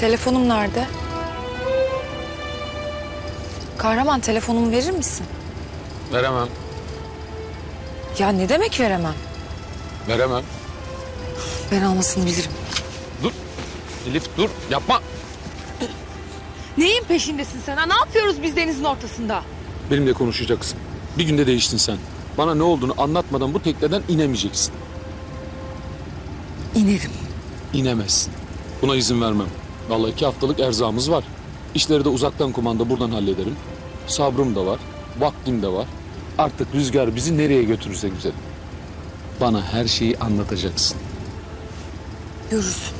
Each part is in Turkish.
Telefonum nerede? Kahraman telefonumu verir misin? Veremem. Ya ne demek veremem? Veremem. Ben almasını bilirim. Dur. Elif dur. Yapma. Neyin peşindesin sen ha? Ne yapıyoruz biz denizin ortasında? Benimle konuşacaksın. Bir günde değiştin sen. Bana ne olduğunu anlatmadan bu tekneden inemeyeceksin. İnerim. İnemezsin. Buna izin vermem. Vallahi iki haftalık erzağımız var. İşleri de uzaktan kumanda buradan hallederim. Sabrım da var. Vaktim de var. Artık rüzgar bizi nereye götürürse güzelim. Bana her şeyi anlatacaksın. Görürsün.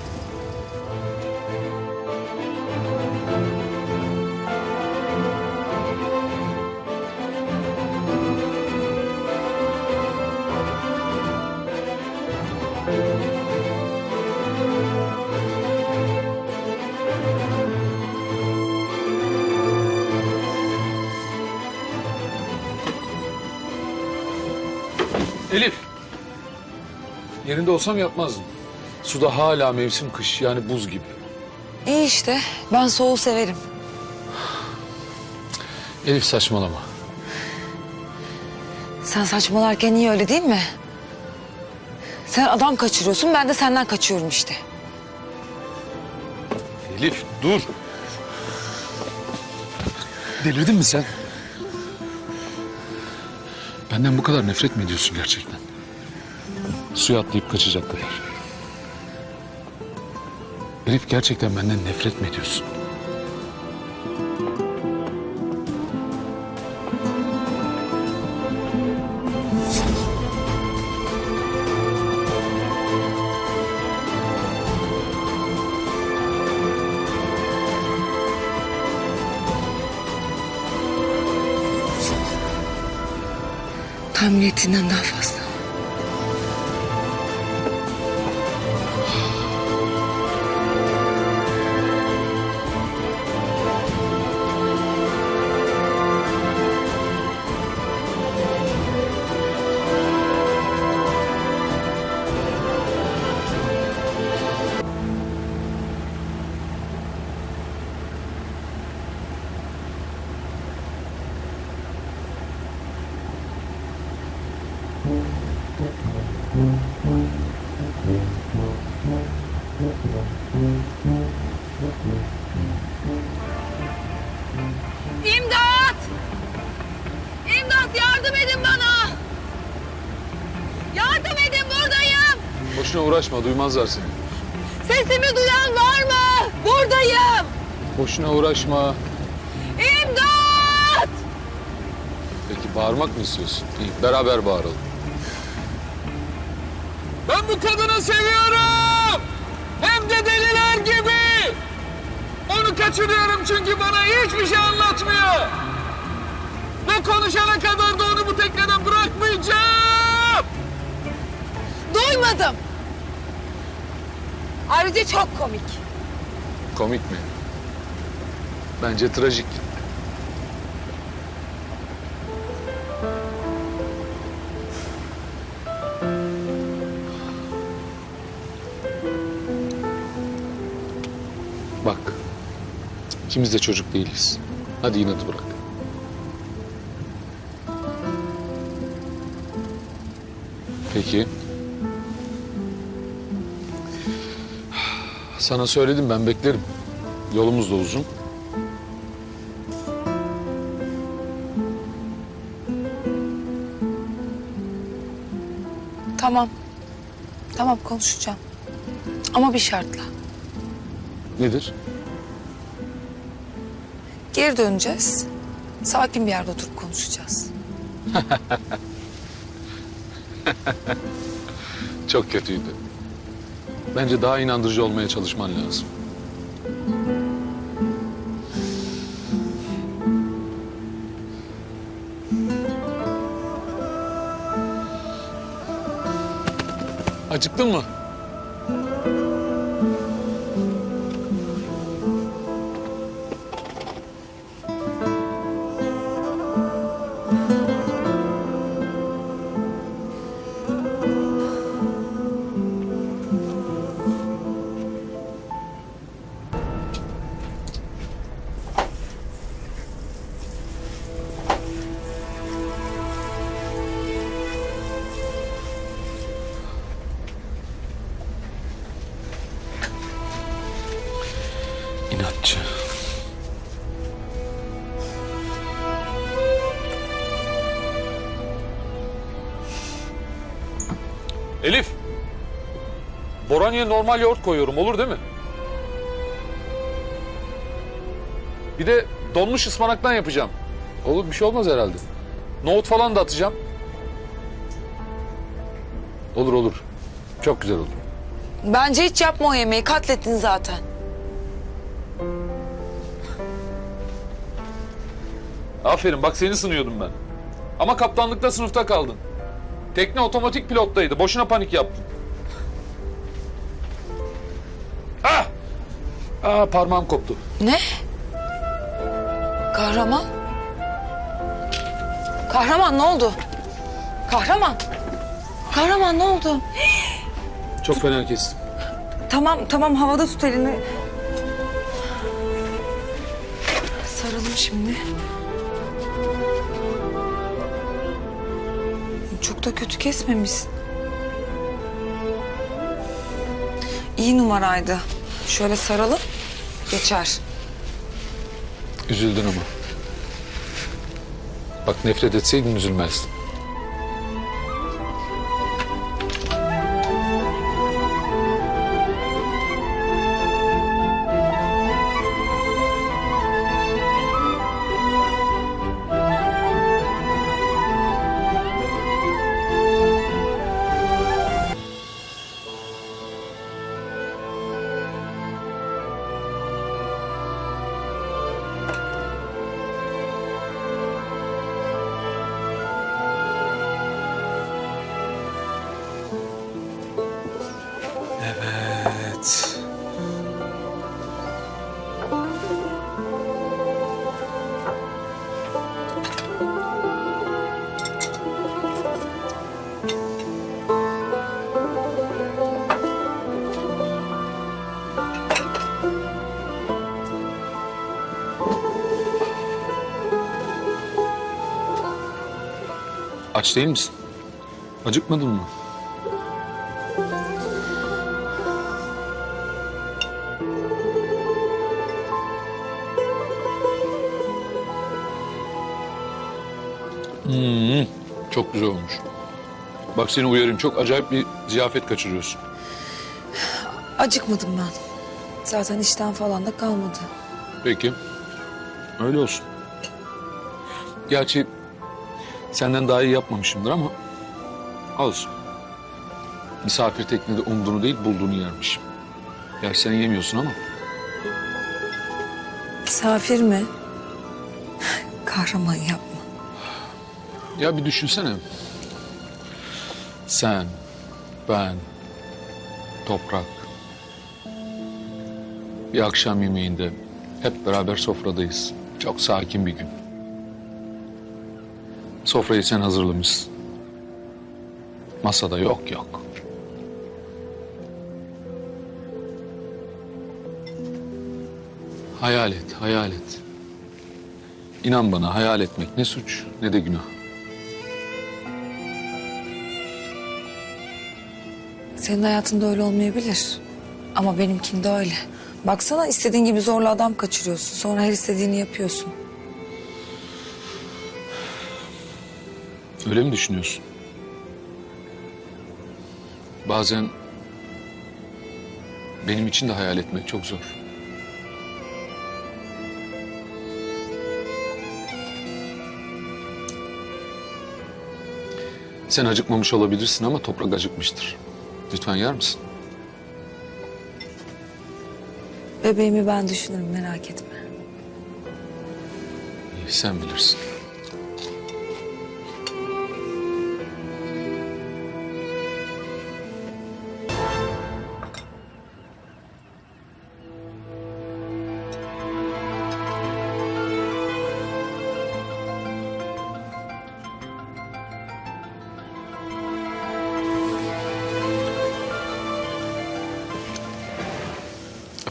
Yerinde olsam yapmazdım. Suda hala mevsim kış yani buz gibi. İyi işte. Ben soğuğu severim. Elif saçmalama. Sen saçmalarken iyi öyle değil mi? Sen adam kaçırıyorsun ben de senden kaçıyorum işte. Elif dur. Delirdin mi sen? Benden bu kadar nefret mi ediyorsun gerçekten? Suya atlayıp kaçacak kadar. Elif gerçekten benden nefret mi ediyorsun? Uğraşma duymazlar seni. Sesimi duyan var mı? Buradayım! Boşuna uğraşma. İmdat! Peki bağırmak mı istiyorsun? İyi beraber bağıralım. Ben bu kadını seviyorum. Hem de deliler gibi. Onu kaçırıyorum çünkü bana hiçbir şey anlatmıyor. Ve konuşana kadar da onu bu tekneden bırakmayacağım. Duymadım. Ayrıca çok komik. Komik mi? Bence trajik. Bak. ikimiz de çocuk değiliz. Hadi inadı bırak. Peki. Sana söyledim ben beklerim. Yolumuz da uzun. Tamam. Tamam konuşacağım. Ama bir şartla. Nedir? Geri döneceğiz. Sakin bir yerde oturup konuşacağız. Çok kötüydü. Bence daha inandırıcı olmaya çalışman lazım. Acıktın mı? Boranya'ya normal yoğurt koyuyorum olur değil mi? Bir de donmuş ıspanaktan yapacağım. Olur bir şey olmaz herhalde. Nohut falan da atacağım. Olur olur. Çok güzel olur. Bence hiç yapma o yemeği. Katlettin zaten. Aferin bak seni sınıyordum ben. Ama kaptanlıkta sınıfta kaldın. Tekne otomatik pilottaydı. Boşuna panik yaptın. Aa, parmağım koptu. Ne? Kahraman? Kahraman ne oldu? Kahraman. Kahraman ne oldu? Çok fena kestim. Tamam tamam havada tut elini. Saralım şimdi. Çok da kötü kesmemişsin. İyi numaraydı. Şöyle saralım. Geçer. Üzüldün ama. Bak nefret etseydin üzülmezdin. Aç değil misin? Acıkmadın mı? Hmm, çok güzel olmuş. Bak seni uyarayım çok acayip bir ziyafet kaçırıyorsun. Acıkmadım ben. Zaten işten falan da kalmadı. Peki. Öyle olsun. Gerçi senden daha iyi yapmamışımdır ama olsun. Misafir teknede umduğunu değil bulduğunu yermiş. Gerçi sen yemiyorsun ama. Misafir mi? Kahraman yapma. Ya bir düşünsene. Sen, ben, toprak. Bir akşam yemeğinde hep beraber sofradayız. Çok sakin bir gün. Sofrayı sen hazırlamışsın. Masada yok yok. Hayal et, hayal et. İnan bana hayal etmek ne suç ne de günah. Senin hayatında öyle olmayabilir. Ama benimkinde öyle. Baksana istediğin gibi zorla adam kaçırıyorsun. Sonra her istediğini yapıyorsun. Öyle mi düşünüyorsun? Bazen benim için de hayal etmek çok zor. Sen acıkmamış olabilirsin ama toprak acıkmıştır. Lütfen yer misin? Bebeğimi ben düşünürüm merak etme. İyi, sen bilirsin.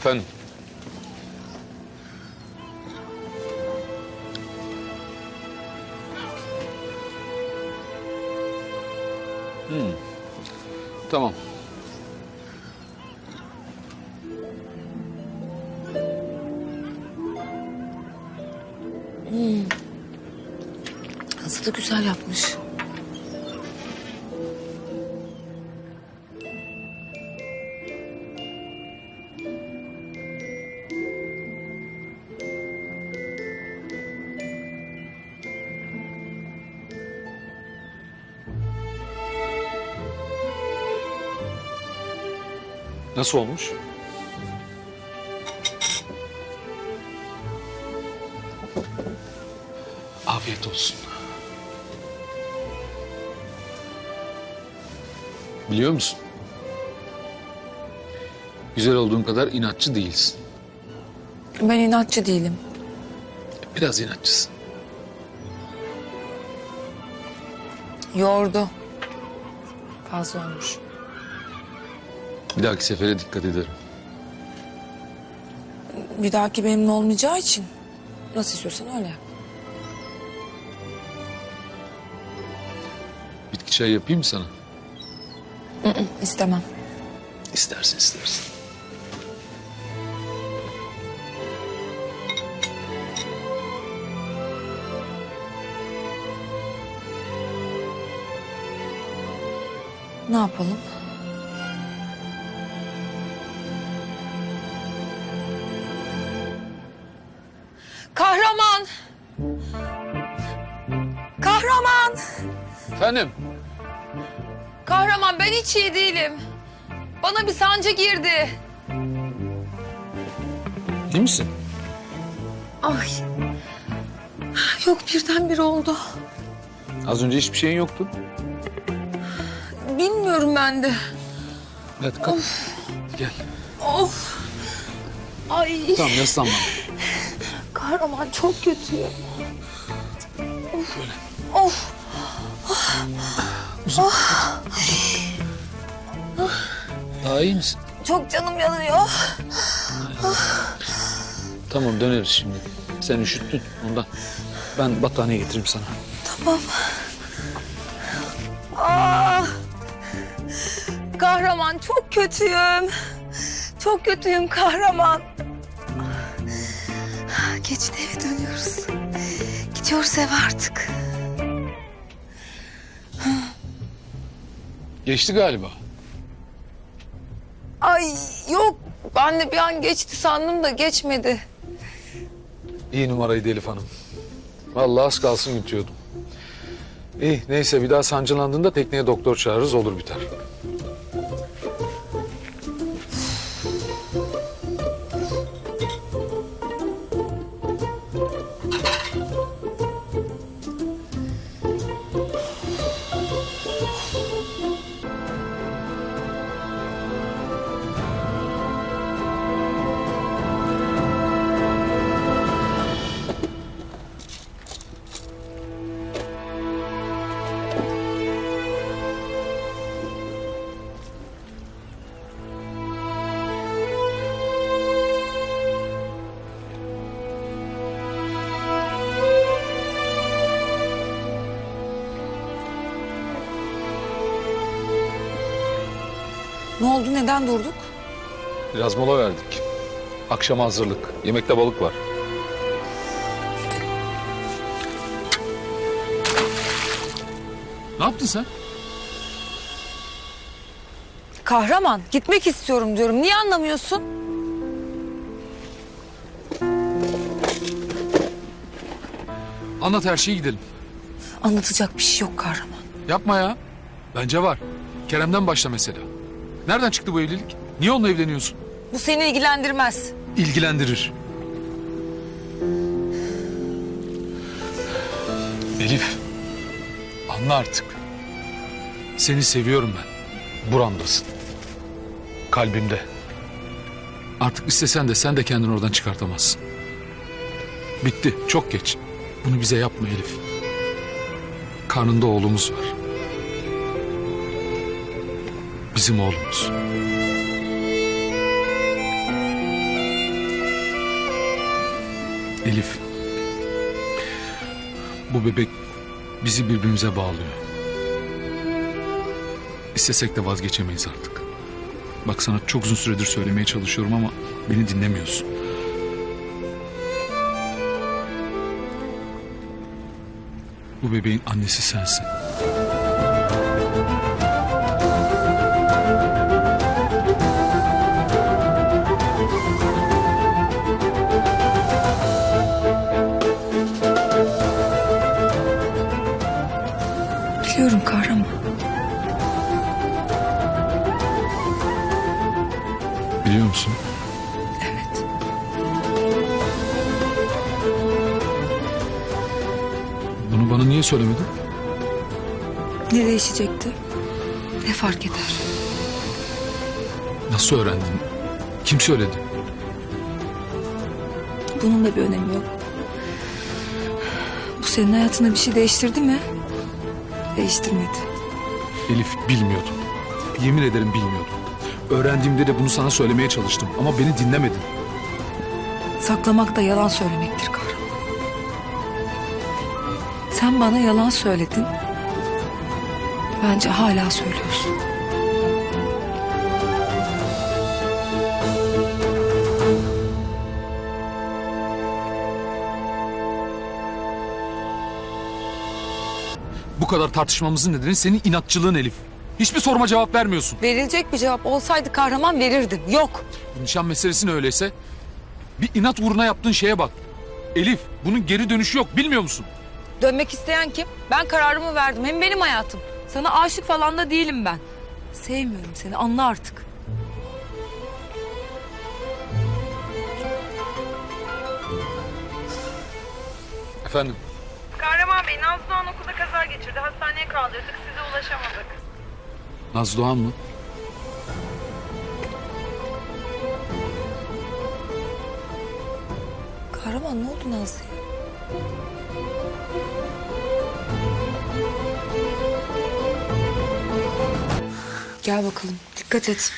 分。嗯，这么。Nasıl olmuş? Afiyet olsun. Biliyor musun? Güzel olduğun kadar inatçı değilsin. Ben inatçı değilim. Biraz inatçısın. Yordu. Fazla olmuş. Bir dahaki sefere dikkat ederim. Bir dahaki benimle olmayacağı için nasıl istiyorsan öyle yap. Bitki çayı yapayım mı sana? İstemem. İstersin istersin. Ne yapalım? Efendim? Kahraman ben hiç iyi değilim. Bana bir sancı girdi. İyi misin? Ay. Yok birdenbire oldu. Az önce hiçbir şeyin yoktu. Bilmiyorum ben de. Hadi kalk. Gel. Of. Ay. Tamam yaslanma. Kahraman çok kötü. Of. Of. Daha iyi misin? Çok canım yanıyor. Tamam döneriz şimdi. Sen üşüttün ondan. Ben battaniye getireyim sana. Ah. Kahraman çok kötüyüm. Çok kötüyüm kahraman. Geçti eve dönüyoruz. Gidiyoruz eve artık. Geçti galiba. Ay yok ben de bir an geçti sandım da geçmedi. İyi numaraydı Elif Hanım. Vallahi az kalsın yutuyordum. İyi neyse bir daha sancılandığında tekneye doktor çağırırız olur biter. Ne oldu neden durduk? Biraz mola verdik. Akşama hazırlık. Yemekte balık var. Ne yaptın sen? Kahraman gitmek istiyorum diyorum. Niye anlamıyorsun? Anlat her şeyi gidelim. Anlatacak bir şey yok kahraman. Yapma ya. Bence var. Kerem'den başla mesela. Nereden çıktı bu evlilik? Niye onunla evleniyorsun? Bu seni ilgilendirmez. İlgilendirir. Elif. Anla artık. Seni seviyorum ben. Buramdasın. Kalbimde. Artık istesen de sen de kendini oradan çıkartamazsın. Bitti. Çok geç. Bunu bize yapma Elif. Karnında oğlumuz var. Bizim oğlumuz. Elif. Bu bebek bizi birbirimize bağlıyor. İstesek de vazgeçemeyiz artık. Bak sana çok uzun süredir söylemeye çalışıyorum ama beni dinlemiyorsun. Bu bebeğin annesi sensin. Söylemedin? Ne değişecekti? Ne fark eder? Nasıl öğrendin? Kim söyledi? Bunun da bir önemi yok. Bu senin hayatında bir şey değiştirdi mi? Değiştirmedi. Elif bilmiyordum. Yemin ederim bilmiyordum. Öğrendiğimde de bunu sana söylemeye çalıştım ama beni dinlemedin. Saklamak da yalan söylemektir. Sen bana yalan söyledin. Bence hala söylüyorsun. Bu kadar tartışmamızın nedeni senin inatçılığın Elif. Hiçbir soruma cevap vermiyorsun. Verilecek bir cevap olsaydı kahraman verirdim. Yok. Bu nişan meselesini öyleyse bir inat uğruna yaptığın şeye bak. Elif bunun geri dönüşü yok bilmiyor musun? Dönmek isteyen kim? Ben kararımı verdim. Hem benim hayatım. Sana aşık falan da değilim ben. Sevmiyorum seni anla artık. Efendim? Kahraman Bey, Nazlı Doğan okulda kaza geçirdi. Hastaneye kaldırdık, size ulaşamadık. Nazlı Doğan mı? Kahraman ne oldu Nazlı'ya? Gel bakalım. Dikkat et.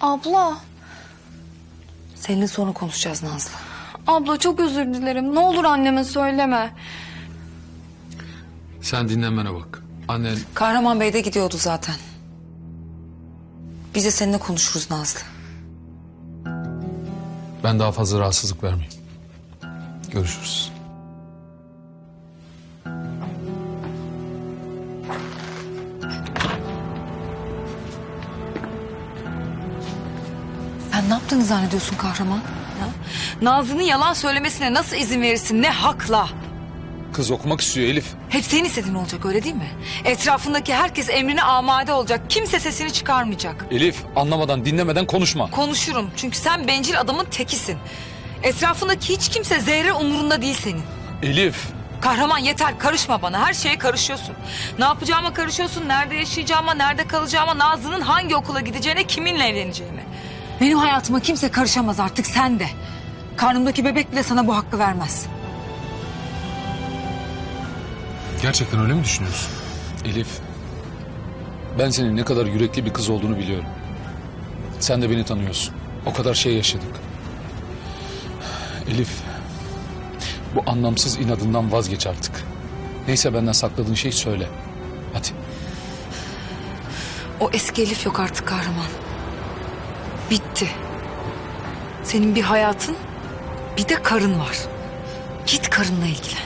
Abla, Seninle sonra konuşacağız Nazlı. abla çok özür dilerim. Ne olur anneme söyleme. Sen dinlenmene bak. Annen Kahraman Bey de gidiyordu zaten. Biz de seninle konuşuruz Nazlı. ben daha fazla rahatsızlık vermeyeyim. Görüşürüz. Yaptığını zannediyorsun kahraman? Ha? Nazlı'nın yalan söylemesine nasıl izin verirsin? Ne hakla? Kız okumak istiyor Elif. Hep senin istediğin olacak öyle değil mi? Etrafındaki herkes emrine amade olacak. Kimse sesini çıkarmayacak. Elif anlamadan dinlemeden konuşma. Konuşurum çünkü sen bencil adamın tekisin. Etrafındaki hiç kimse zerre umurunda değil senin. Elif. Kahraman yeter karışma bana her şeye karışıyorsun. Ne yapacağıma karışıyorsun, nerede yaşayacağıma, nerede kalacağıma, Nazlı'nın hangi okula gideceğine, kiminle evleneceğime. Benim hayatıma kimse karışamaz artık sen de. Karnımdaki bebek bile sana bu hakkı vermez. Gerçekten öyle mi düşünüyorsun? Elif. Ben senin ne kadar yürekli bir kız olduğunu biliyorum. Sen de beni tanıyorsun. O kadar şey yaşadık. Elif. Bu anlamsız inadından vazgeç artık. Neyse benden sakladığın şeyi söyle. Hadi. O eski Elif yok artık kahraman. Bitti. Senin bir hayatın, bir de karın var. Git karınla ilgilen.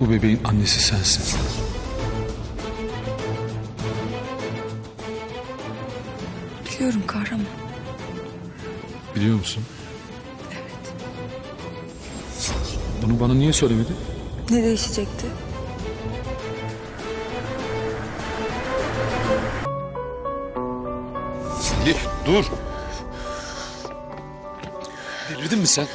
Bu bebeğin annesi sensin. Biliyorum kahraman. Biliyor musun? Evet. Bunu bana niye söylemedin? Ne değişecekti? Elif dur. Delirdin mi sen?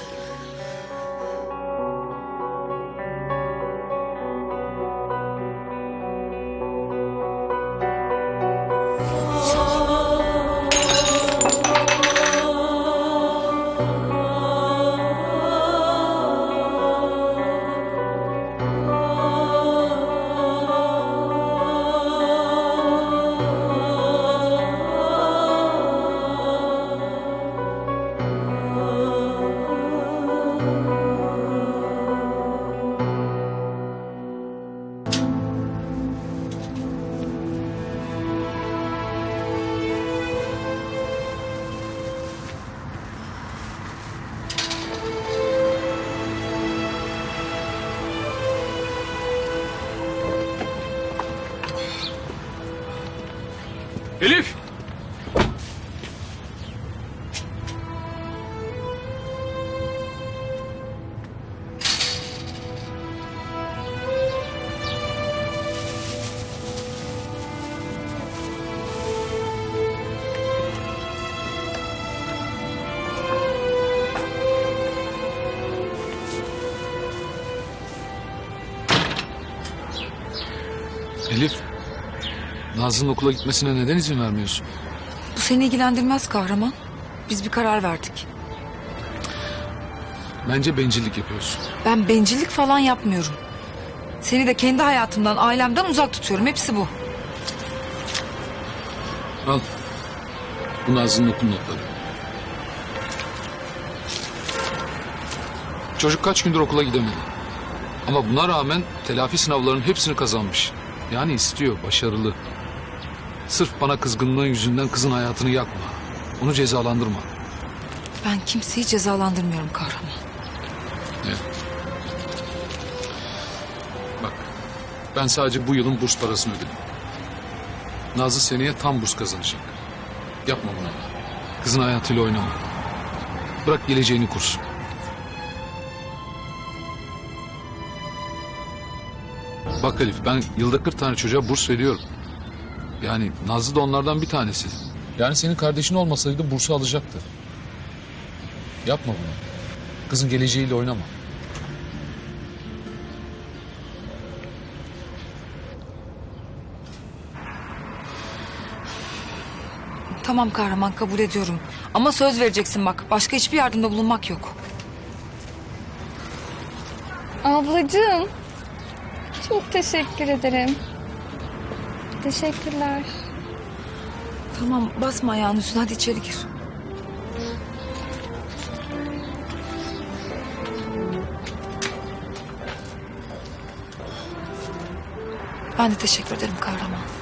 Nazlı'nın okula gitmesine neden izin vermiyorsun? Bu seni ilgilendirmez kahraman. Biz bir karar verdik. Bence bencillik yapıyorsun. Ben bencillik falan yapmıyorum. Seni de kendi hayatımdan, ailemden uzak tutuyorum. Hepsi bu. Al. Bu Nazlı'nın okul notları. Çocuk kaç gündür okula gidemedi. Ama buna rağmen telafi sınavlarının hepsini kazanmış. Yani istiyor, başarılı. Sırf bana kızgınlığın yüzünden kızın hayatını yakma. Onu cezalandırma. Ben kimseyi cezalandırmıyorum kahraman. Evet. Bak, ben sadece bu yılın burs parasını ödedim. Nazlı seneye tam burs kazanacak. Yapma bunu. Kızın hayatıyla oynama. Bırak geleceğini kursun. Bak Elif ben yılda 40 tane çocuğa burs veriyorum. Yani Nazlı da onlardan bir tanesi. Yani senin kardeşin olmasaydı bursu alacaktı. Yapma bunu. Kızın geleceğiyle oynama. Tamam kahraman kabul ediyorum. Ama söz vereceksin bak. Başka hiçbir yardımda bulunmak yok. Ablacığım. Çok teşekkür ederim. Teşekkürler. Tamam basma ayağının üstüne hadi içeri gir. Ben de teşekkür ederim kahraman.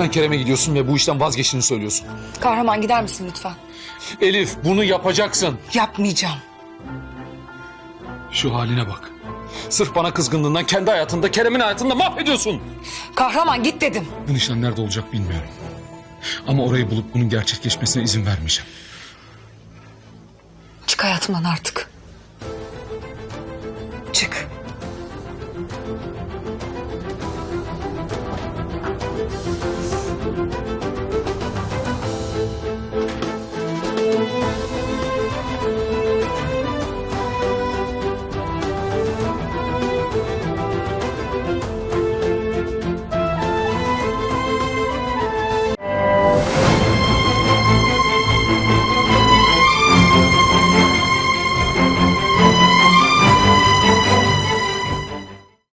Hemen Kerem'e gidiyorsun ve bu işten vazgeçtiğini söylüyorsun. Kahraman gider misin lütfen? Elif bunu yapacaksın. Yapmayacağım. Şu haline bak. Sırf bana kızgınlığından kendi hayatında Kerem'in hayatında mahvediyorsun. Kahraman git dedim. Bu nişan nerede olacak bilmiyorum. Ama orayı bulup bunun gerçekleşmesine izin vermeyeceğim. Çık hayatımdan artık.